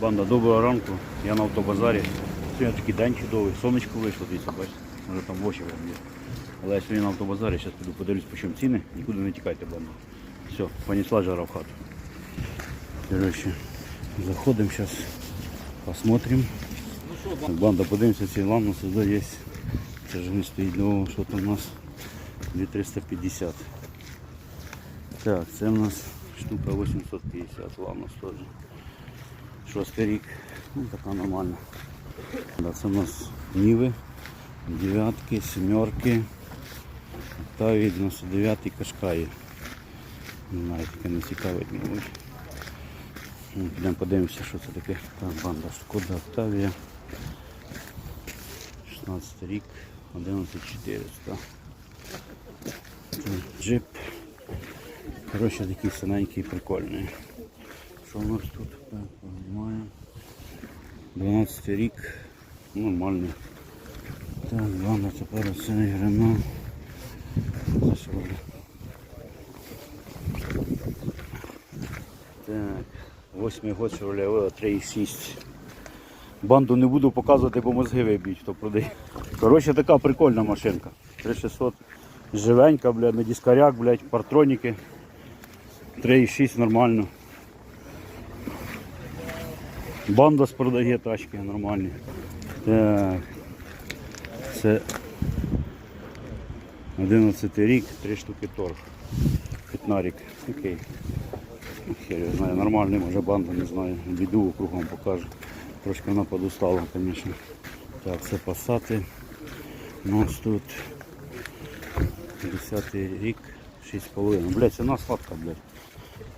Банда, доброго ранку. Я на автобазарі. Сьогодні такий день чудовий. Сонечко вийшло, дивіться, бачите. Може там в є. Але я сьогодні на автобазарі, зараз піду подивлюсь, по чому ціни. Нікуди не тікайте, банда. Все, понесла жара в хату. Короче, заходимо зараз, посмотрим. Банда, подивимося, ці ламноси, да, є. Це ж він стоїть, ну, що там у нас 2350. Так, це в нас штука 850, ламнос теж. Шостий рік, ну така нормальна. Це у нас Ніви, дев'ятки, сімерки, Октавії, 99 Кашкаї. Не знаю, таке не цікавить, мабуть. Ну, Підемо подивимося, що це таке. Так, банда Шкода Октавія. 16 рік, 11400. Джип. Коротше, такий синенький, прикольний. Що у нас тут? Понимаємо. 12 рік. Нормальний. Так, ладно, тепер це Рено. Це що вже? Так, восьмий год Chevrolet 3,6. Банду не буду показувати, бо мозги виб'ють, хто продає. Коротше, така прикольна машинка. 3600. Живенька, блядь, на дискарях, блядь, партроніки. 3,6 нормально. Бандас продає тачки нормальні. Так. Це 11 рік, 3 штуки торг. Пятнарик. Окей. Хер я знаю, нормальний може банда, не знаю. Біду кругом покаже. Трошки вона подустала, звісно. Так, це пасати. У нас тут 10 рік, 6,5. Блять, ціна сладка, блядь.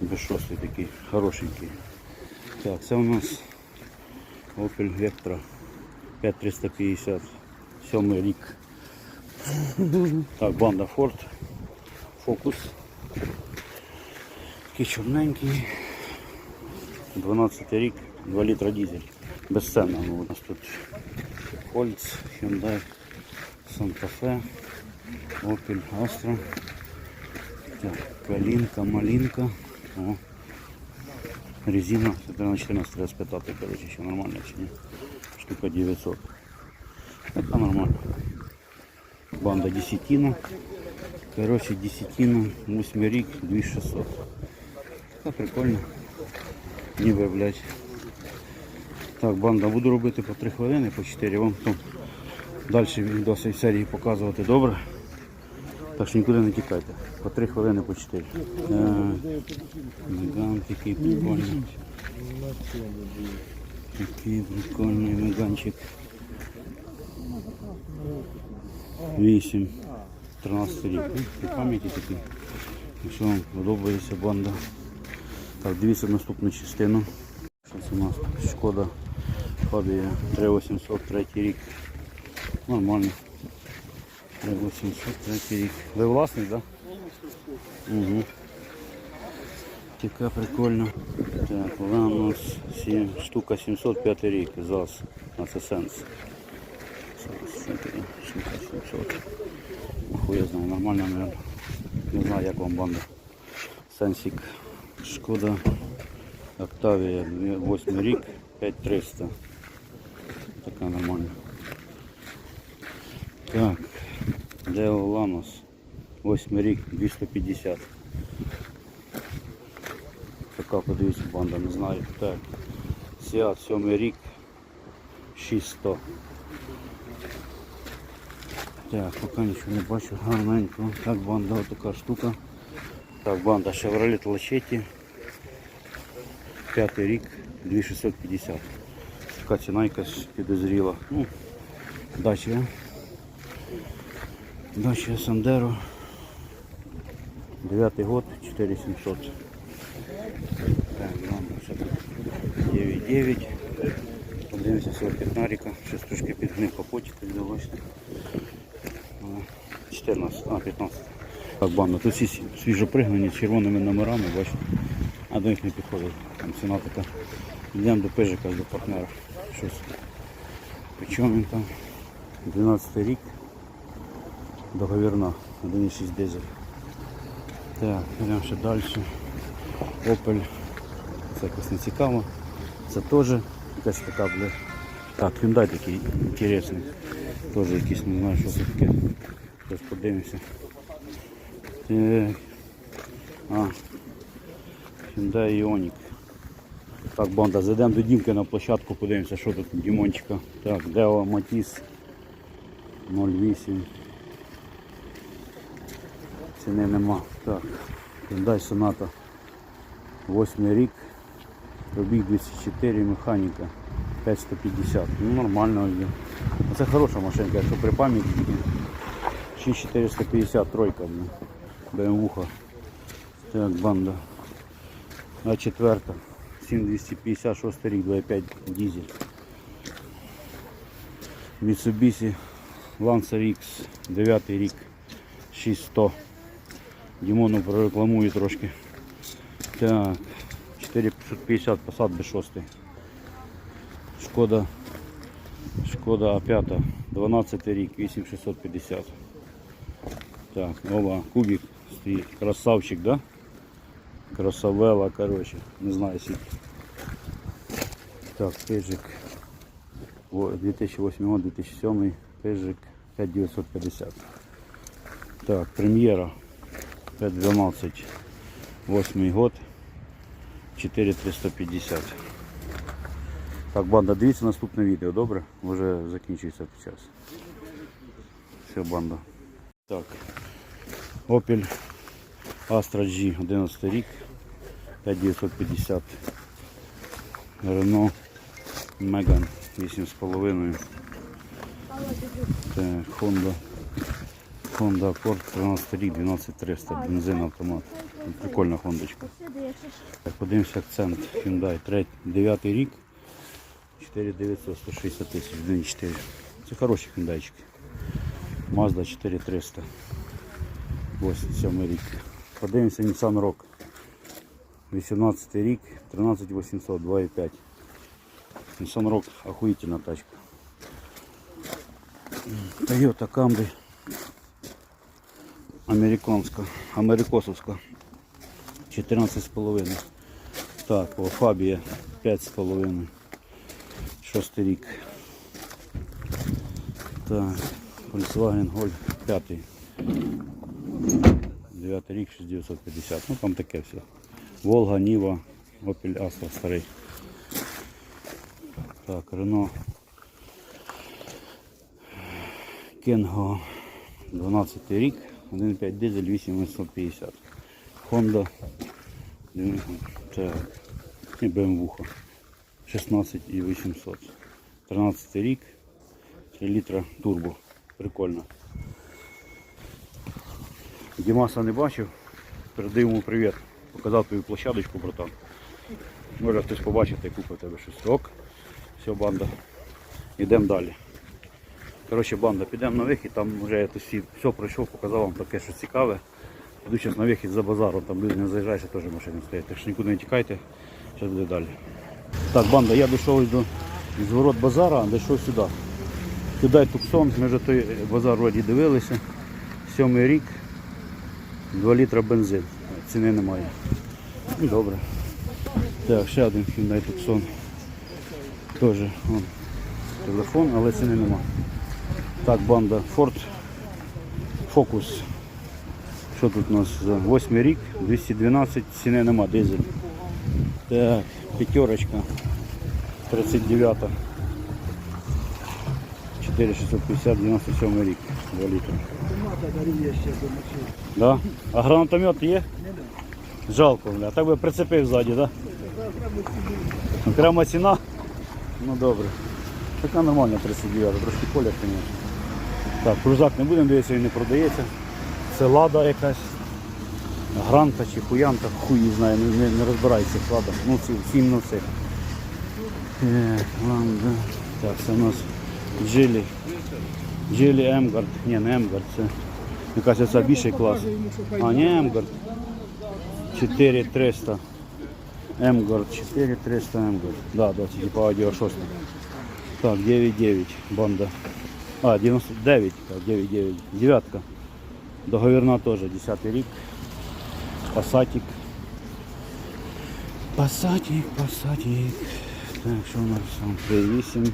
Без шостий такий, хорошенький. Так, це у нас Opel Vectra 5350. Сьомий рік. Так, банда Ford. Focus. Такий чорненький. 12 рік, 2 літра дизель. Безцінно. Ну, у нас тут Кольц, Hyundai, Santa Fe, Opel Astra. Так, калинка, малинка. О. Резина, это на 14 раз спитати, короче, еще нормально чи ні. Штука 900. Это нормально. Банда десятина. Короче, десятина, 8 рік, 2600. Така прикольно. Ніби, блядь. Так, банда, буду робити по 3 хвилини, по 4. Вам потім далі відео серії показувати добре. Так що нікуди не тікайте. По 3 хвилини по 4. Е, Меган такий прикольний. Такий прикольний меганчик. 8. 13 рік. По пам'яті такий. Якщо вам подобається банда. Так, дивіться наступну частину. Що це у нас? Шкода 3800, третій рік. Нормально. 3800, третій рік. Ви власник, так? Да? Угу. Така прикольно. Так, вона у нас сім- штука 705 рік. ЗАЗ. На це сенс. Штука 700. Хуй знаю, нормально, наверное. Не знаю, як вам банда. Сенсик. Шкода. Октавія, 8 рік, 5300. Така нормальна. Так, Део Ламос, 8 рік, 250. Така, подивіться, банда, не знаю. Так. Сіат, 7 рік, 600. Так, поки нічого не бачу, гарненько. Так, банда, така штука. Так, банда Chevrolet Lachetti. П'ятий рік, 2650. Така ціна якась підозріла. Ну, дача. Дача Сандеро. Дев'ятий год, 4700. Так, тут 9,9. Подивимося цього п'ятнарика. Щось трошки підгнив капотик, бачите. 14, а 15. Так, банда, тут всі свіжопригнані з червоними номерами, бачите. А до них не підходить. Там ціна така. Йдемо до пижика, до партнера. Щось. Причому він там 12 рік. Договірна. 1,6 дизель. Так, йдемо ще далі. Opel. Це якось не цікаво. Це теж якась така, бля. Так, Hyundai такий інтересний. Теж якийсь, не знаю, що це таке. Зараз подивимося. А. Hyundai Ioniq. Так, банда, зайдемо до Дімки на площадку, подивимося, що тут Дімончика. Так, Део Матіс 08. Ціни нема. Так, Hyundai Sonata. 8 рік. Пробіг 204, механіка 5150. Ну нормально є. Це хороша машинка, якщо при пам'яті. 6450 тройка, блін. БМВуха. Так, банда. А четверта. 7256 рік, 2.5 дизель. Mitsubishi Lancer X, 9 рік, 6100. Дімону прорекламую трошки. Так, 4550 Passat B6. Шкода. Шкода А5, 12 рік, 8650. Так, оба, кубик стоїть. Красавчик, да? Красавела, короче, не знаю скільки. Так, пежик. 2008-2007, пежик 5950. Так, прем'єра 512, 8 год, 4350. Так, банда, дивіться наступне відео, добре? Вже закінчується час. Все, банда. Так. Opel Astra G 11 рік, 5950. Renault Megane 8,5. Так, Honda. Honda Accord 13 рік, 12300, бензин автомат. Прикольна хондочка. Так, подивимося акцент. Hyundai 3, 9 рік. 4900, 160 тисяч, 1,4. Це хороші хендайчики. Mazda 4300. 87 рік. Подивимося Nissan Rock. 18 рік, 13800, 2,5. Nissan Rock охуительна тачка. Toyota Camry. Американська, америкосовська. 14,5. Так, о, Фабія 5,5. Шостий рік. Так, Volkswagen Golf 5. 9 рік 6950. Ну там таке все. Волга, Ніва, Opel Astra старий. Так, Renault. Кенго 12 рік, 1.5 дизель 8850. Honda. Так. І BMW. 16 і 800. 13 рік. 3 літра турбо. Прикольно. Дімаса не бачив. Передаю йому привіт. Показав твою площадочку, братан. Може хтось побачить і купить тебе щось. Ок. Все, банда. Йдемо далі. Коротше, банда, підемо на вихід, там вже я тут все пройшов, показав вам таке, що цікаве. Йду зараз на вихід за базаром, там люди не заїжджають, теж машини стоять. Так що нікуди не тікайте, зараз буде далі. Так, банда, я дійшов до з ворот базара, дійшов сюди. Кидай Туксон, ми вже той базар вроді дивилися. Сьомий рік, 2 літра бензин. Ціни немає. Ну, Добре. Так, ще один Hyundai Tucson. Теж телефон, але ціни нема. Так, банда Ford Focus. Що тут у нас за 8 рік, 212, ціни нема, дизель. Так, п'ятерочка. 39 4650, 97 рік, 2 літри. Да? А гранатомет є? Жалко, бля. Так би прицепив ззаді, да? Окрема ціна? Ну добре. Така нормальна 39, трошки колір, звісно. Так, крузак не будемо дивитися, він не продається. Це лада якась. Гранта чи хуянка, хуй її знає, не, не, не розбирається в ладах. Ну ці всім на цих. Так, ланда. Так, це у нас Джилі. Джилі Емгард. Ні, не Емгард, це якась оця більший клас. А, не Емгард. 4300. Емгард, 4300 Емгард. Да, да, типа Аудіо 6. Так, 9.9 банда. А, 99, так, 9.9. Девятка. Договірна теж, 10 рік. Пасатик. Пасатик, пасатик. Так, що у нас там 3,8.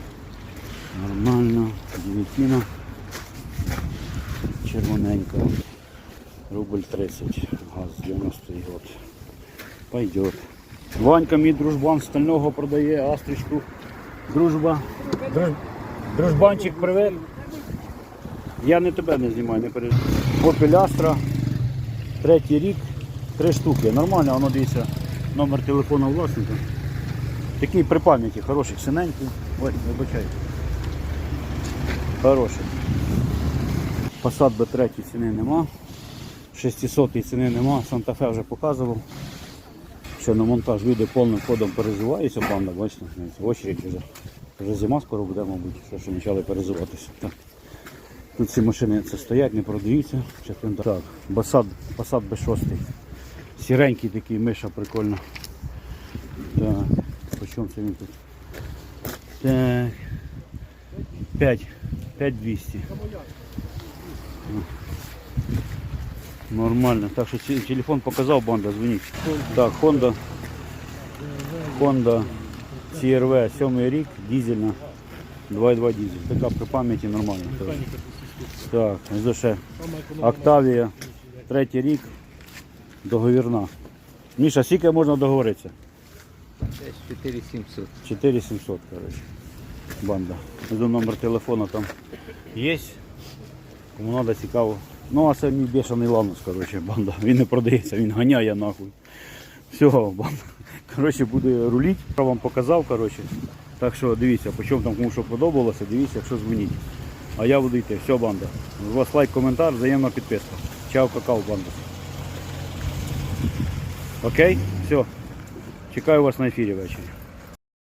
Нормально. Девятина. Червоненька. Рубль 30. Газ 90 год. Пойдет. Ванька мій дружбан стального продає астричку. Дружба. Друж... Дружбанчик, привет. Я не тебе не знімаю, не переживай. Opel. Третій рік. Три штуки. Нормально, воно дивіться. Номер телефону власника. Такий при пам'яті, хороший, синенький. Ой, вибачайте. Хороший. Passat B3 ціни нема. 600 ціни нема. Санта-Фе вже показував. Що на монтаж люди повним ходом перезуваються, панда, бачите, очередь вже. Вже зима скоро буде, мабуть, що, почали перезуватися. Так. Тут ці машини це стоять, не продаються. Так, Passat, Passat B6. Сіренький такий, миша прикольно. Так, по чому це він тут? Так. 5. 5200. Нормально. Так що телефон показав, банда, дзвоніть. Так, Honda. Honda CRV 7 рік, дизельна. 2.2 дизель. Така при пам'яті нормально. Так, ось ще Octavia, третій рік, договірна. Міша, скільки можна договоритися? Десь 4700. 4700, короче. Банда. Ось номер телефона там є. Кому треба цікаво. Ну, а це мій бешений ланус, короче, банда. Він не продається, він ганяє нахуй. Все, банда. Короче, буде рулить. Я вам показав, короче. Так що дивіться, по чому там кому що подобалося, дивіться, якщо дзвоніть. А я буду йти. Все, банда. У вас лайк, коментар, взаємна підписка. Чао, какао, банда. Окей? Все. Чекаю вас на ефірі ввечері.